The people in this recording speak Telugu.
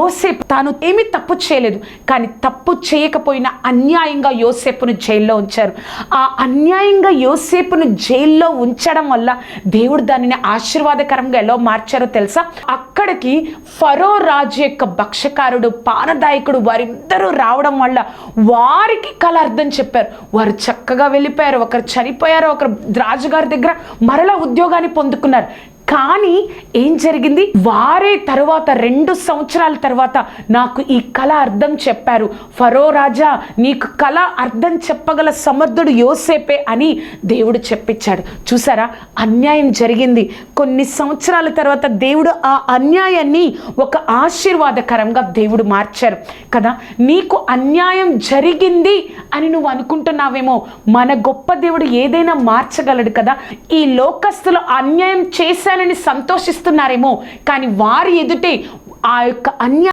యోసేపు తాను ఏమీ తప్పు చేయలేదు కానీ తప్పు చేయకపోయినా అన్యాయంగా యోసేపును జైల్లో ఉంచారు. ఆ అన్యాయంగా యోసేపును జైల్లో ఉంచడం వల్ల దేవుడు దానిని ఆశీర్వాదకరంగా ఎలా మార్చారో తెలుసా? అక్కడికి ఫరో రాజు యొక్క భక్షకారుడు పానదాయకుడు వారిద్దరూ రావడం వల్ల వారికి కల అర్థం చెప్పారు. వారు చక్కగా వెళ్ళిపోయారు. ఒకరు చనిపోయారు. ఒకరు రాజుగారి దగ్గర మరలా ఉద్యోగాన్ని పొందుకున్నారు. కానీ ఏం జరిగింది? వారే తరువాత రెండు సంవత్సరాల తర్వాత నాకు ఈ కళ అర్థం చెప్పారు. ఫరో రాజా నీకు కళ అర్థం చెప్పగల సమర్థుడు యోసేపే అని దేవుడు చెప్పించాడు. చూసారా? అన్యాయం జరిగింది. కొన్ని సంవత్సరాల తర్వాత దేవుడు ఆ అన్యాయాన్ని ఒక ఆశీర్వాదకరంగా దేవుడు మార్చారు. కదా? నీకు అన్యాయం జరిగింది అని నువ్వు అనుకుంటున్నావేమో మన గొప్ప దేవుడు ఏదైనా మార్చగలడు కదా? ఈ లోకస్తులు అన్యాయం చేశానని సంతోషిస్తున్నారేమో కానీ వారి ఎదుటే ఆ యొక్క అన్యాయం